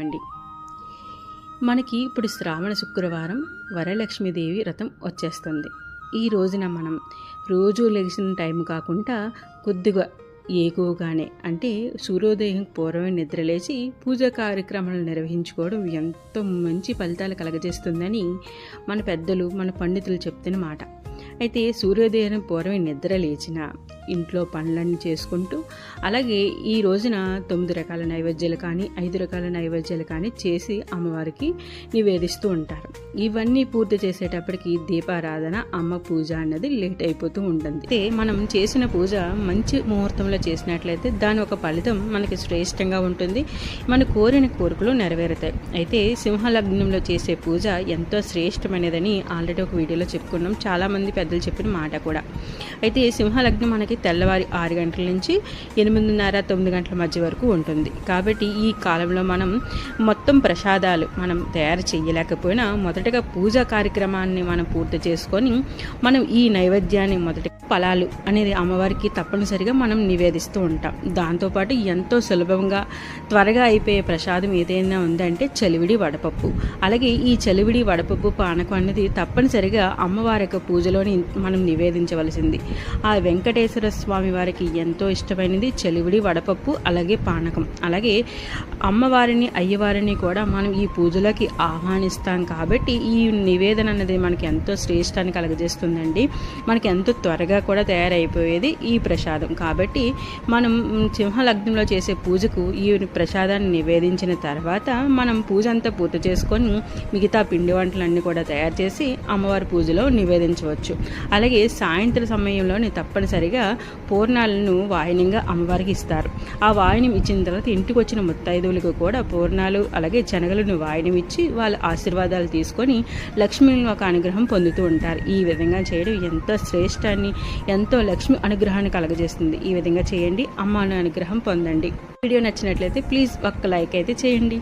అండి మనకి ఇప్పుడు శ్రావణ శుక్రవారం వరలక్ష్మీదేవి వ్రతం వచ్చేస్తుంది. ఈ రోజున మనం రోజు లెగిసిన టైం కాకుండా కొద్దిగా ఏకోగానే అంటే సూర్యోదయం పూర్వమే నిద్రలేచి పూజా కార్యక్రమాలు నిర్వహించుకోవడం ఎంతో మంచి ఫలితాలు కలగజేస్తుందని మన పెద్దలు మన పండితులు చెప్తున్న మాట. అయితే సూర్యోదయం పూర్వమే నిద్ర లేచిన ఇంట్లో పనులన్నీ చేసుకుంటూ అలాగే ఈ రోజున తొమ్మిది రకాల నైవేద్యాలు కానీ ఐదు రకాల నైవేద్యాలు కానీ చేసి అమ్మవారికి నివేదిస్తూ ఉంటారు. ఇవన్నీ పూర్తి చేసేటప్పటికి దీపారాధన అమ్మ పూజ అన్నది లేట్ అయిపోతూ ఉంటుంది. అయితే మనం చేసిన పూజ మంచి ముహూర్తంలో చేసినట్లయితే దాని ఒక ఫలితం మనకి శ్రేష్టంగా ఉంటుంది. మన కోరిన కోరికలు నెరవేరుతాయి. అయితే సింహలగ్నంలో చేసే పూజ ఎంతో శ్రేష్టమైనదని ఆల్రెడీ ఒక వీడియోలో చెప్పుకున్నాం. చాలామంది పెద్దలు చెప్పిన మాట కూడా. అయితే సింహలగ్నం మనకి తెల్లవారి ఆరు గంటల నుంచి ఎనిమిదిన్నర తొమ్మిది గంటల మధ్య వరకు ఉంటుంది. కాబట్టి ఈ కాలంలో మనం మొత్తం ప్రసాదాలు మనం తయారు చేయలేకపోయినా మొదటగా పూజా కార్యక్రమాన్ని మనం పూర్తి చేసుకొని మనం ఈ నైవేద్యాన్ని మొదటి ఫలాలు అనేది అమ్మవారికి తప్పనిసరిగా మనం నివేదిస్తూ ఉంటాం. దాంతోపాటు ఎంతో సులభంగా త్వరగా అయిపోయే ప్రసాదం ఏదైనా ఉందంటే చలివిడి వడపప్పు. అలాగే ఈ చలివిడి వడపప్పు పానకం అనేది తప్పనిసరిగా అమ్మవారి యొక్క పూజలోని మనం నివేదించవలసింది. ఆ వెంకటేశ్వర స్వామి వారికి ఎంతో ఇష్టమైనది చలివిడి వడపప్పు అలాగే పానకం. అలాగే అమ్మవారిని అయ్యవారిని కూడా మనం ఈ పూజలోకి ఆహ్వానిస్తాం కాబట్టి ఈ నివేదన అనేది మనకి ఎంతో శ్రేష్టాన్ని కలగజేస్తుందండి. మనకి ఎంతో త్వరగా కూడా తయారైపోయేది ఈ ప్రసాదం. కాబట్టి మనం సింహలగ్నంలో చేసే పూజకు ఈ ప్రసాదాన్ని నివేదించిన తర్వాత మనం పూజ అంతా పూర్తి చేసుకొని మిగతా పిండి వంటలన్నీ కూడా తయారు చేసి అమ్మవారి పూజలో నివేదించవచ్చు. అలాగే సాయంత్రం సమయంలోని తప్పనిసరిగా పూర్ణాలను వాయినంగా అమ్మవారికి ఇస్తారు. ఆ వాయినం ఇచ్చిన తర్వాత ఇంటికి వచ్చిన ముత్తైదువులకు కూడా పూర్ణాలు అలాగే శనగలను వాయినం ఇచ్చి వాళ్ళ ఆశీర్వాదాలు తీసుకొని లక్ష్మీ ఒక అనుగ్రహం పొందుతూ ఉంటారు. ఈ విధంగా చేయడం ఎంతో శ్రేష్టాన్ని ఎంతో లక్ష్మి అనుగ్రహాన్ని కలగజేస్తుంది. ఈ విధంగా చేయండి. అమ్మాను అనుగ్రహం పొందండి. వీడియో నచ్చినట్లయితే ప్లీజ్ ఒక్క లైక్ అయితే చేయండి.